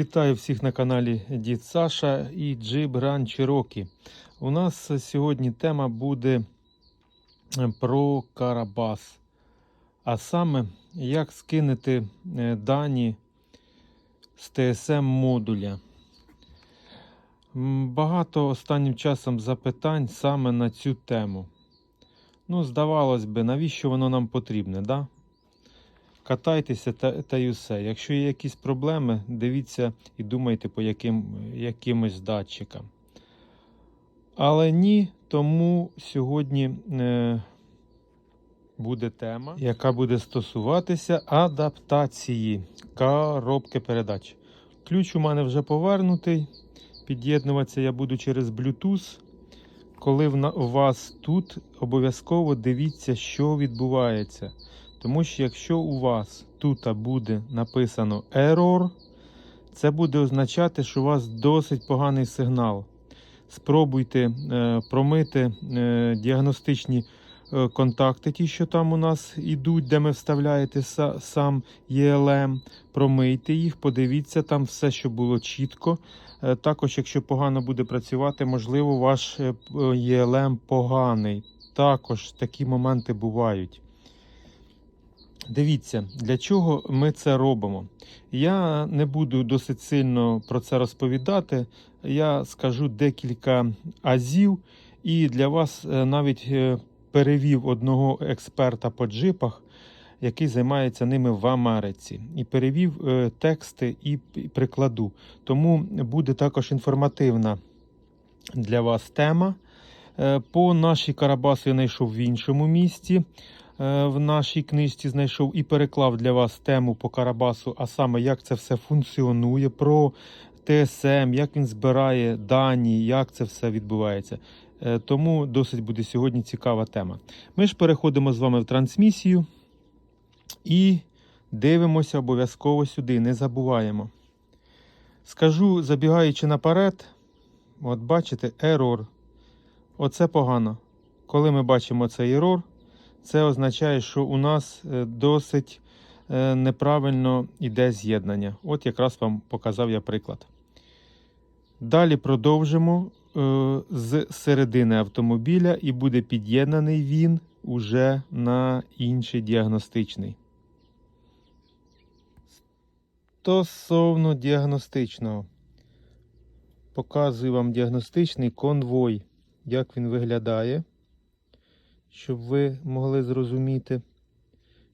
Вітаю всіх на каналі Дід Саша і Grand Cherokee. У нас сьогодні тема буде е, про Карабас. А саме, як скинути е, дані з TSM модуля. Багато останнім часом запитань саме на цю тему. Ну, здавалось би, навіщо воно нам потрібне, да? Катайтеся та, та й усе. Якщо є якісь проблеми, дивіться і думайте по яким, якимось датчикам. Але ні, тому сьогодні е, буде тема, яка буде стосуватися адаптації коробки передач. Ключ у мене вже повернутий. Під'єднуватися я буду через Bluetooth. Коли у вас тут, обов'язково дивіться, що відбувається. Тому що якщо у вас тут буде написано Error, це буде означати, що у вас досить поганий сигнал. Спробуйте е, промити е, діагностичні е, контакти, ті, що там у нас йдуть, де ми вставляєте са, сам ELM. Промийте їх, подивіться там все, що було чітко. Також, якщо погано буде працювати, можливо, ваш ELM поганий. Також такі моменти бувають. Дивіться, для чого ми це робимо. Я не буду досить сильно про це розповідати. Я скажу декілька азів, і для вас е, навіть е, перевів одного експерта по джипах, який займається ними в Америці, і перевів е, тексти і прикладу. Тому буде також інформативна для вас тема. По нашій Карабасу я знайшов в іншому місті. Е, В нашій книжці знайшов і переклав для вас тему по Карабасу, а саме як це все функціонує, про ТСМ, як він збирає дані, як це все відбувається. Е, Тому досить буде сьогодні цікава тема. Ми ж переходимо з вами в трансмісію і дивимося обов'язково сюди, не забуваємо. Скажу, забігаючи наперед, от бачите, ерор. Оце погано. Коли ми бачимо цей ерор, це означає, що у нас е, досить е, неправильно йде з'єднання. От якраз вам показав я приклад. Далі продовжимо е, з середини автомобіля і буде під'єднаний він уже на інший діагностичний. Стосовно діагностичного. Показую вам діагностичний конвой, як він виглядає щоб ви могли зрозуміти,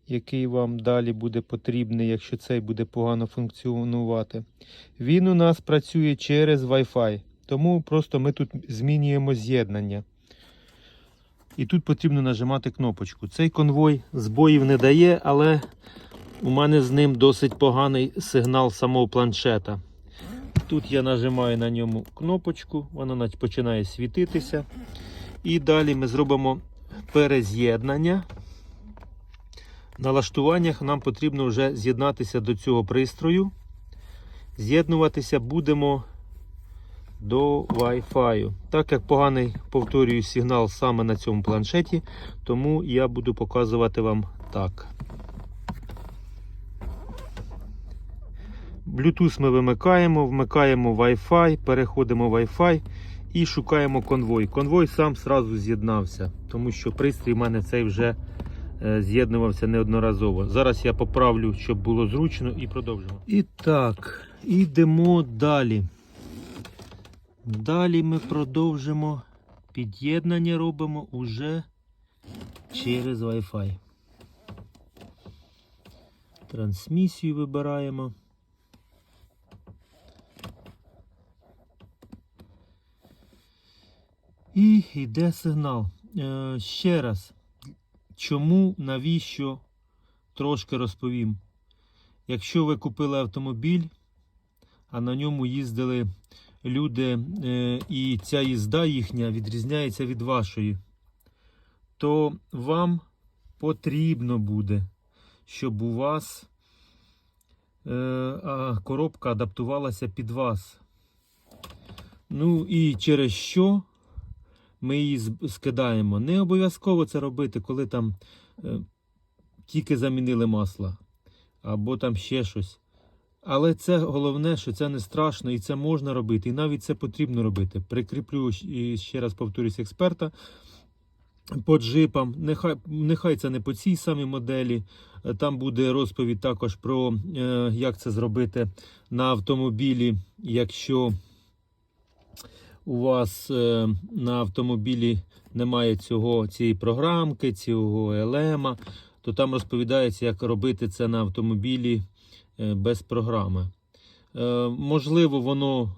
який вам далі буде потрібний, якщо цей буде погано функціонувати. Він у нас працює через Wi-Fi, тому просто ми тут змінюємо з'єднання. І тут потрібно нажимати кнопочку. Цей конвой збоїв не дає, але у мене з ним досить поганий сигнал самого планшета. Тут я нажимаю на ньому кнопочку, вона починає світитися. І далі ми зробимо перез'єднання. В налаштуваннях нам потрібно вже з'єднатися до цього пристрою. З'єднуватися будемо до Wi-Fi. Так як поганий, повторюю, сигнал саме на цьому планшеті, тому я буду показувати вам так. Bluetooth ми вимикаємо, вмикаємо Wi-Fi, переходимо Wi-Fi і шукаємо конвой. Конвой сам сразу з'єднався, тому що пристрій в мене цей вже е, з'єднувався неодноразово. Зараз я поправлю, щоб було зручно, і продовжимо. І так, ідемо далі. Далі ми продовжимо під'єднання робимо уже через Wi-Fi. Трансмісію вибираємо. І йде сигнал. Е, ще раз, чому, навіщо, трошки розповім. Якщо ви купили автомобіль, а на ньому їздили люди, е, і ця їзда їхня відрізняється від вашої, то вам потрібно буде, щоб у вас е, коробка адаптувалася під вас. Ну і через що ми її скидаємо. Не обов'язково це робити, коли там е, тільки замінили масло, або там ще щось. Але це головне, що це не страшно і це можна робити, і навіть це потрібно робити. Прикріплю і ще раз повторюсь експерта по джипам. Нехай, нехай це не по цій самій моделі. Там буде розповідь також про е, як це зробити на автомобілі, якщо у вас е, на автомобілі немає цього, цієї програмки, цього елема, то там розповідається, як робити це на автомобілі е, без програми. Е, Можливо, воно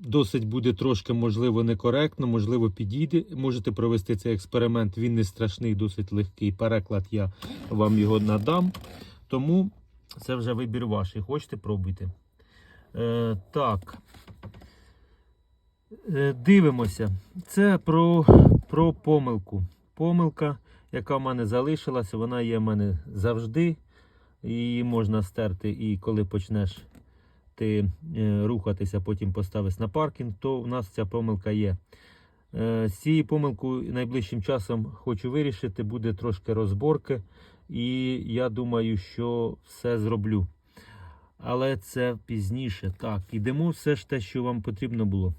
досить буде трошки, можливо, некоректно, можливо, підійде. Можете провести цей експеримент. Він не страшний, досить легкий. Переклад я вам його надам. Тому це вже вибір ваш. Хочете пробуйте. Е, так. Е, Дивимося. Це про, про помилку. Помилка, яка в мене залишилася, вона є в мене завжди. Її можна стерти, і коли почнеш ти е, рухатися, потім поставиш на паркінг, то в нас ця помилка є. Е, з цією помилкою найближчим часом хочу вирішити, буде трошки розборки, і я думаю, що все зроблю. Але це пізніше. Так, ідемо все ж те, що вам потрібно було.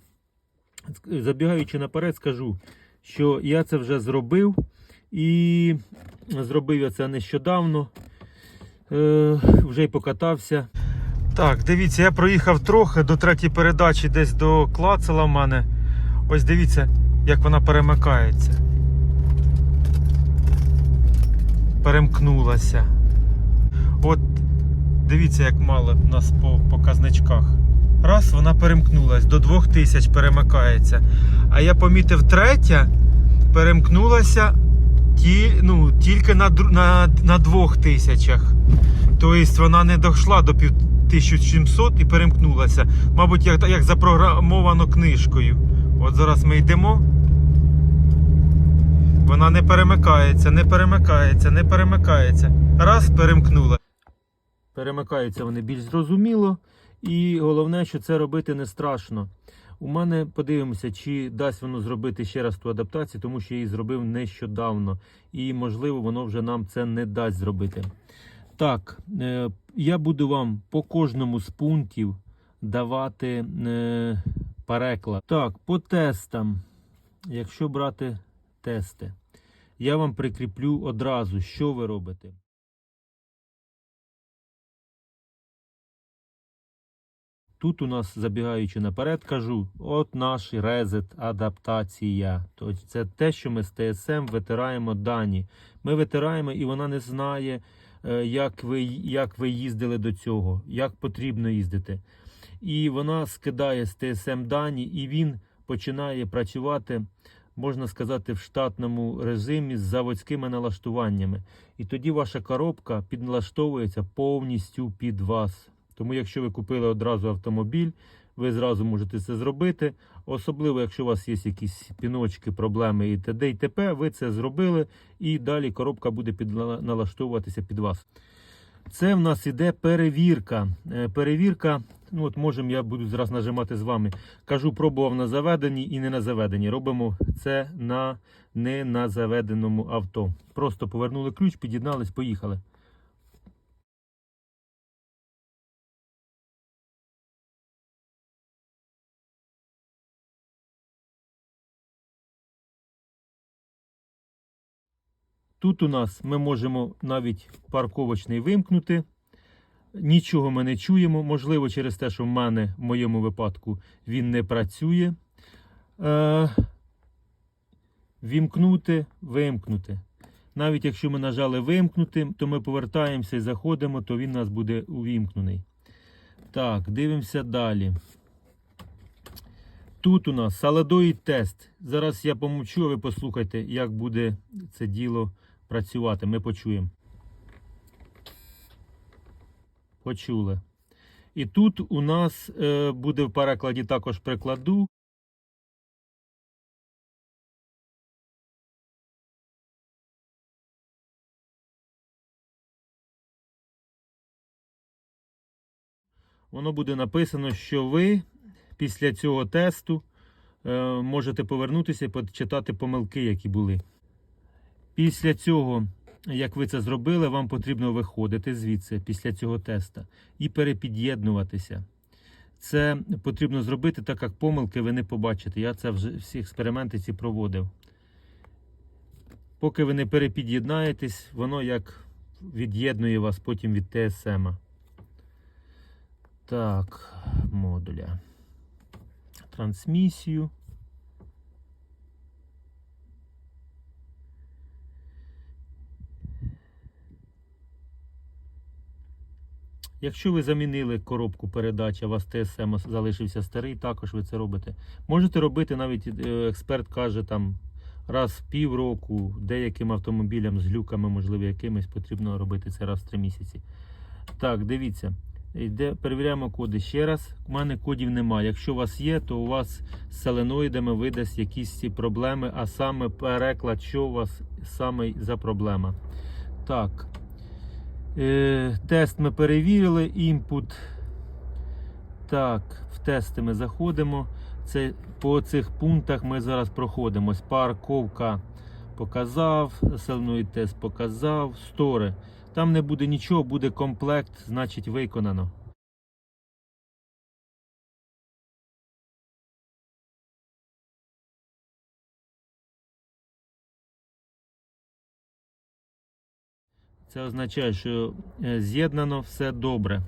Забігаючи наперед, скажу, що я це вже зробив, і зробив я це нещодавно. Е, вже й покатався. Так, дивіться, я проїхав трохи до третьої передачі, десь до клацала в мене. Ось дивіться, як вона перемикається. Перемкнулася. От дивіться, як мало в нас по показничках. Раз, вона перемкнулась, до 2000 перемикається. А я помітив третя, перемкнулася ті, ну, тільки на, на, на 2000. Тобто вона не дійшла до пів- 1700 і перемкнулася. Мабуть, як, як запрограмовано книжкою. От зараз ми йдемо. Вона не перемикається, не перемикається, не перемикається. Раз, перемкнула. Перемикаються вони більш зрозуміло. І головне, що це робити не страшно. У мене подивимося, чи дасть воно зробити ще раз ту адаптацію, тому що я її зробив нещодавно. І, можливо, воно вже нам це не дасть зробити. Так, е, я буду вам по кожному з пунктів давати е, переклад. Так, по тестам. Якщо брати тести, я вам прикріплю одразу, що ви робите. Тут у нас, забігаючи наперед, кажу, от наш резет адаптація. Тобто це те, що ми з ТСМ витираємо дані. Ми витираємо, і вона не знає, е, як ви, як ви їздили до цього, як потрібно їздити. І вона скидає з ТСМ дані, і він починає працювати, можна сказати, в штатному режимі з заводськими налаштуваннями. І тоді ваша коробка підналаштовується повністю під вас. Тому, якщо ви купили одразу автомобіль, ви зразу можете це зробити. Особливо, якщо у вас є якісь піночки, проблеми і т.д. і т.п., ви це зробили, і далі коробка буде підналаштовуватися під вас. Це в нас іде перевірка. Е, Перевірка, ну от можемо, я буду зараз нажимати з вами. Кажу, пробував на заведенні і не на заведенні. Робимо це на не на заведеному авто. Просто повернули ключ, під'єднались, поїхали. Тут у нас ми можемо навіть парковочний вимкнути. Нічого ми не чуємо. Можливо, через те, що в мене, в моєму випадку, він не працює. Е, вімкнути, вимкнути. Навіть якщо ми нажали вимкнути, то ми повертаємося і заходимо, то він у нас буде увімкнений. Так, дивимося далі. Тут у нас саладоїд тест. Зараз я помовчу, а ви послухайте, як буде це діло працювати. Ми почуємо. Почули. І тут у нас е, буде в перекладі також прикладу. Воно буде написано, що ви після цього тесту е, можете повернутися і почитати помилки, які були. Після цього як ви це зробили, вам потрібно виходити звідси після цього теста і перепід'єднуватися. Це потрібно зробити, так як помилки ви не побачите. Я це вже всі експерименти ці проводив. Поки ви не перепід'єднаєтесь, воно як від'єднує вас потім від ТСМ. Так, модуля. Трансмісію. Якщо ви замінили коробку передач, а у вас ТСМ залишився старий, також ви це робите. Можете робити навіть е, експерт каже там раз в півроку, деяким автомобілям з глюками, можливо, якимись потрібно робити це раз в три місяці. Так, дивіться. Йде, перевіряємо коди ще раз. У мене кодів немає. Якщо у вас є, то у вас з соленоїдами видасть якісь ці проблеми, а саме переклад, що у вас саме за проблема. Так. Е, тест ми перевірили, імпут. Так, в тести ми заходимо. Це по цих пунктах ми зараз проходимось. Парковка показав, соленоїд тест показав, стори. Там не буде нічого, буде комплект, значить виконано. Це означає, що е, з'єднано все добре.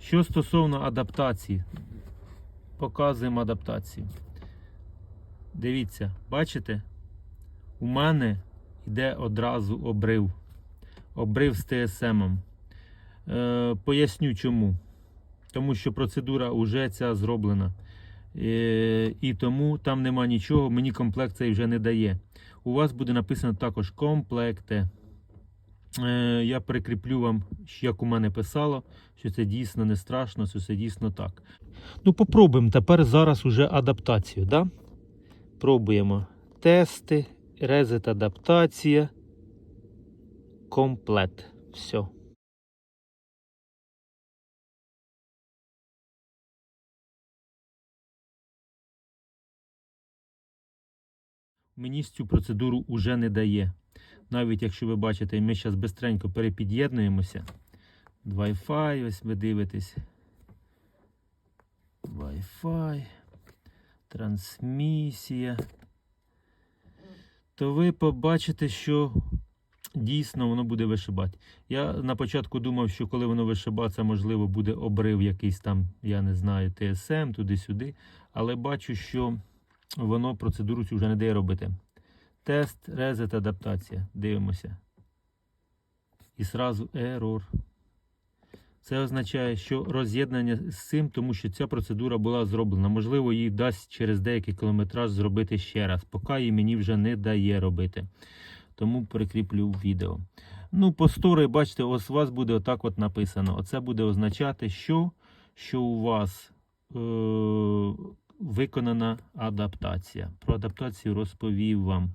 Що стосовно адаптації, показуємо адаптацію. Дивіться, бачите? У мене йде одразу обрив. Обрив з ТСМ. Е, поясню чому. Тому що процедура вже ця зроблена. Е, і тому там нема нічого, мені комплект цей вже не дає. У вас буде написано також комплекти. Е, я прикріплю вам, як у мене писало, що це дійсно не страшно, що це дійсно так. Ну, попробуємо тепер зараз уже адаптацію. Да? Пробуємо тести, резет адаптація, комплект. Все. Мені цю процедуру уже не дає. Навіть якщо ви бачите, ми зараз бистренько перепід'єднуємося. Wi-Fi, ось ви дивитесь. Wi-Fi, трансмісія. То ви побачите, що дійсно воно буде вишибати. Я на початку думав, що коли воно вишибає, це можливо буде обрив якийсь там, я не знаю, ТСМ, туди-сюди. Але бачу, що воно процедуру цю вже не дає робити. Тест, резет, адаптація. Дивимося. І сразу ерор. Це означає, що роз'єднання з цим, тому що ця процедура була зроблена. Можливо, їй дасть через деякий кілометраж зробити ще раз, поки їй мені вже не дає робити. Тому прикріплю відео. Ну, по стори, бачите, ось у вас буде отак от написано. Оце буде означати, що, що у вас е- виконана адаптація. Про адаптацію розповів вам.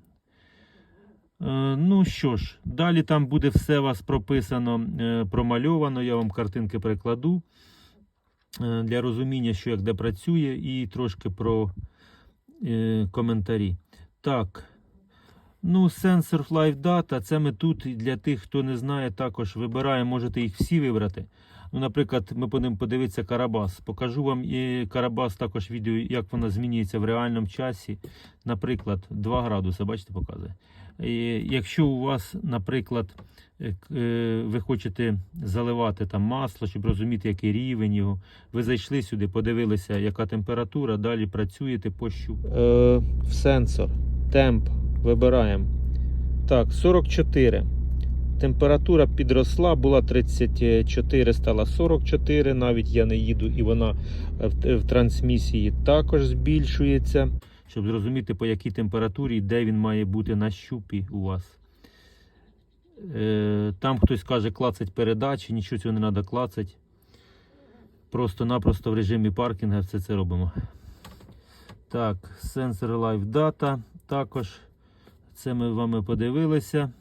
Е, Ну що ж, далі там буде все вас прописано, е, промальовано. Я вам картинки прикладу е, для розуміння, що як де працює, і трошки про коментарі. Так. Ну, Sensor Live Data, це ми тут для тих, хто не знає, також вибираємо, можете їх всі вибрати. Ну, Наприклад, ми будемо подивитися Карабас. Покажу вам і Карабас також відео, як вона змінюється в реальному часі. Наприклад, 2 градуси, бачите, показує. І Якщо у вас, наприклад, е, е, ви хочете заливати там масло, щоб розуміти, який рівень його, ви зайшли сюди, подивилися, яка температура, далі працюєте по щупу. Е, в сенсор, темп вибираємо. Так, 44. Температура підросла, була 34, стала 44. Навіть я не їду, і вона е, в трансмісії також збільшується. Щоб зрозуміти, по якій температурі де він має бути на щупі у вас. Е, там хтось каже клацать передачі, нічого цього не треба клацати. Просто-напросто в режимі паркінга все це робимо. Так, Sensor Live Data. Також це ми вами подивилися.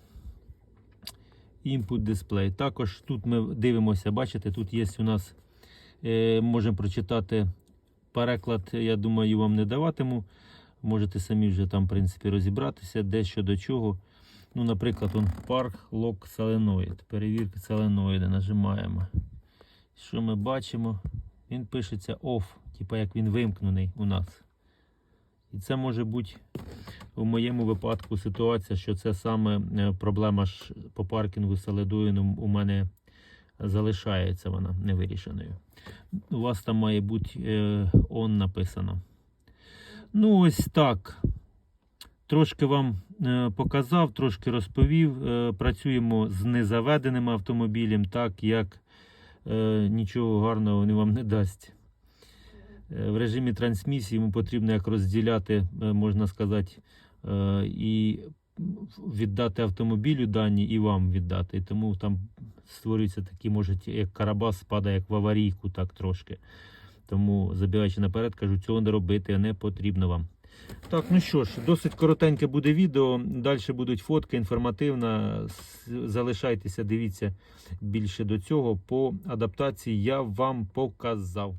Input Display. Також тут ми дивимося, бачите, тут є у нас, е, можемо прочитати переклад, я думаю, вам не даватиму. Можете самі вже там, в принципі, розібратися, де що до чого. Ну, наприклад, он парк лок соленоїд. Перевірка соленоїда. Нажимаємо. Що ми бачимо? Він пишеться off, типа як він вимкнений у нас. І це може бути у моєму випадку ситуація, що це саме е, проблема ж по паркінгу з Селедоїном у мене залишається вона невирішеною. У вас там має бути е, он написано. Ну, ось так. Трошки вам е, показав, трошки розповів. Е, працюємо з незаведеним автомобілем, так як е, нічого гарного він вам не дасть. В режимі трансмісії йому потрібно як розділяти, можна сказати, і віддати автомобілю дані, і вам віддати. І тому там створюється такі, може, як карабас падає як в аварійку, так трошки. Тому, забігаючи наперед, кажу, цього не робити не потрібно вам. Так, ну що ж, досить коротеньке буде відео. Далі будуть фотки, інформативна. Залишайтеся, дивіться більше до цього. По адаптації я вам показав.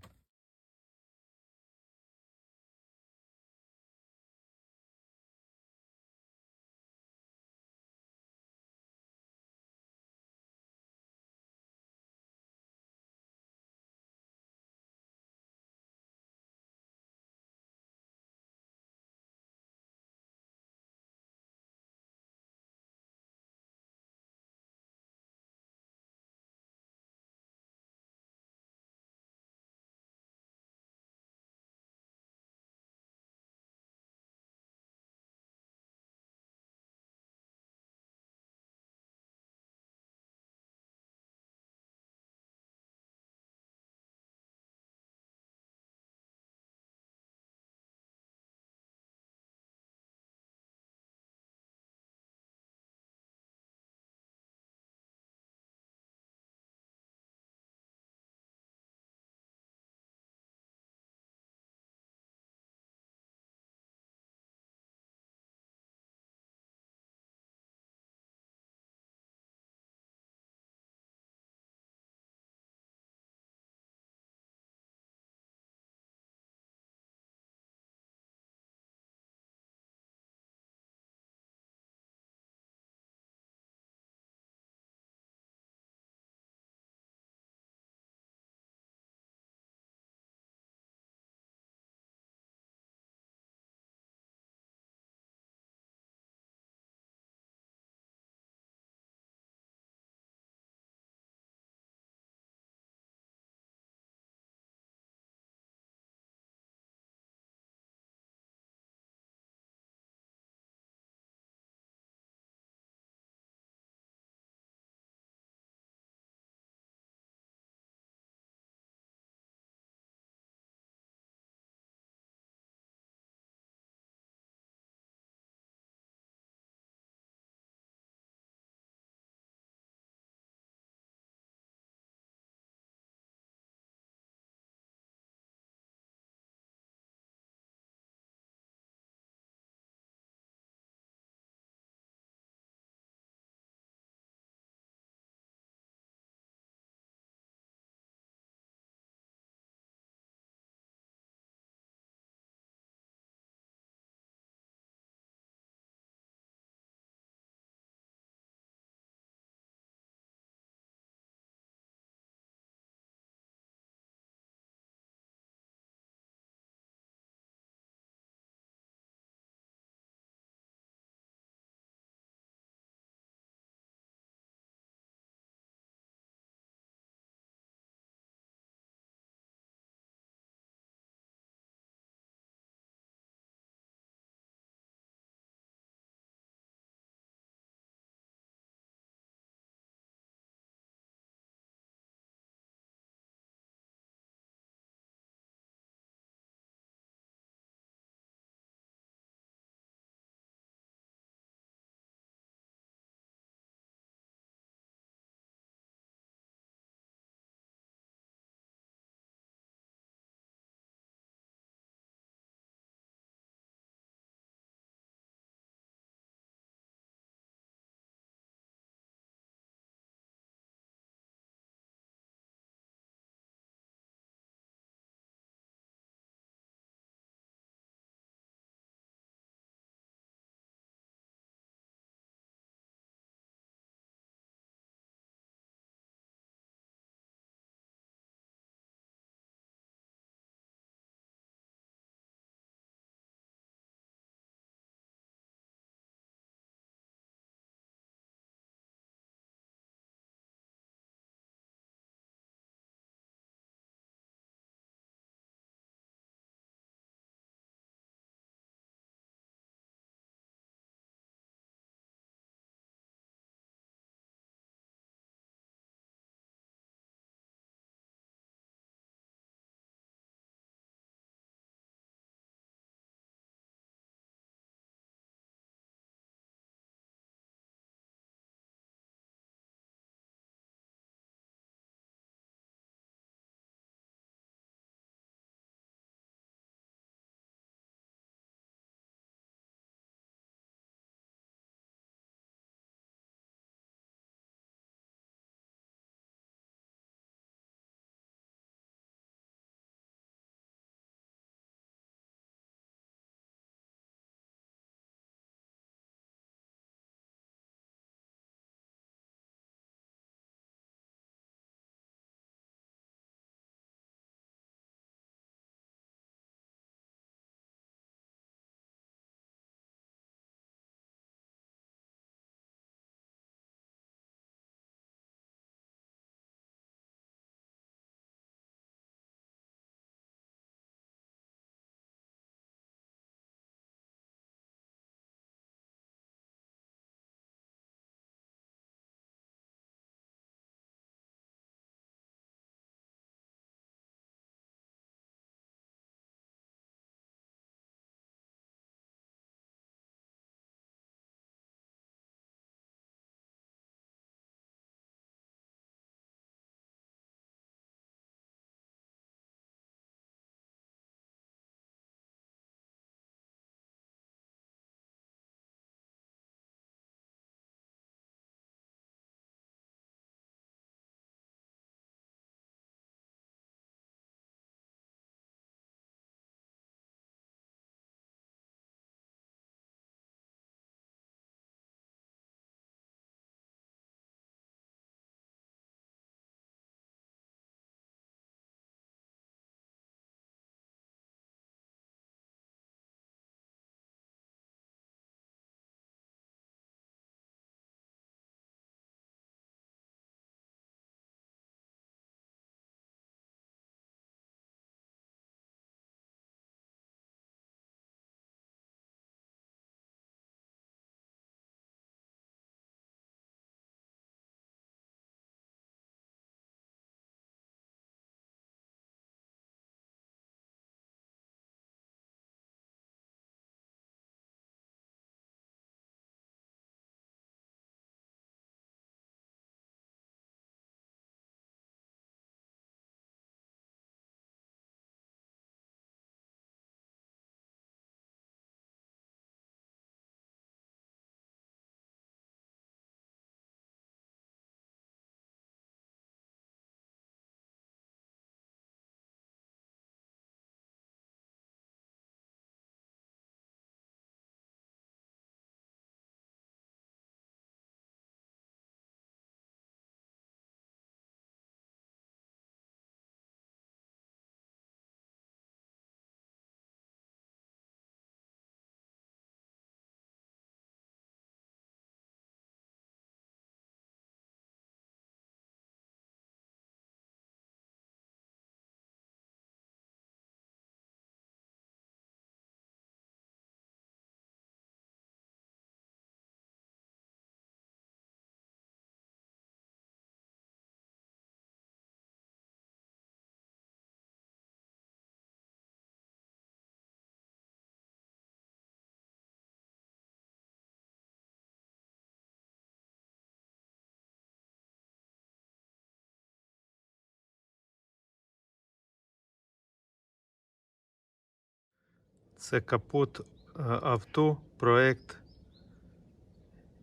Це капот е, авто, проект,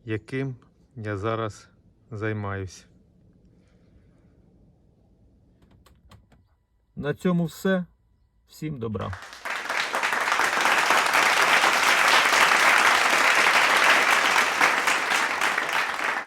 яким я зараз займаюсь. На цьому все. Всім добра.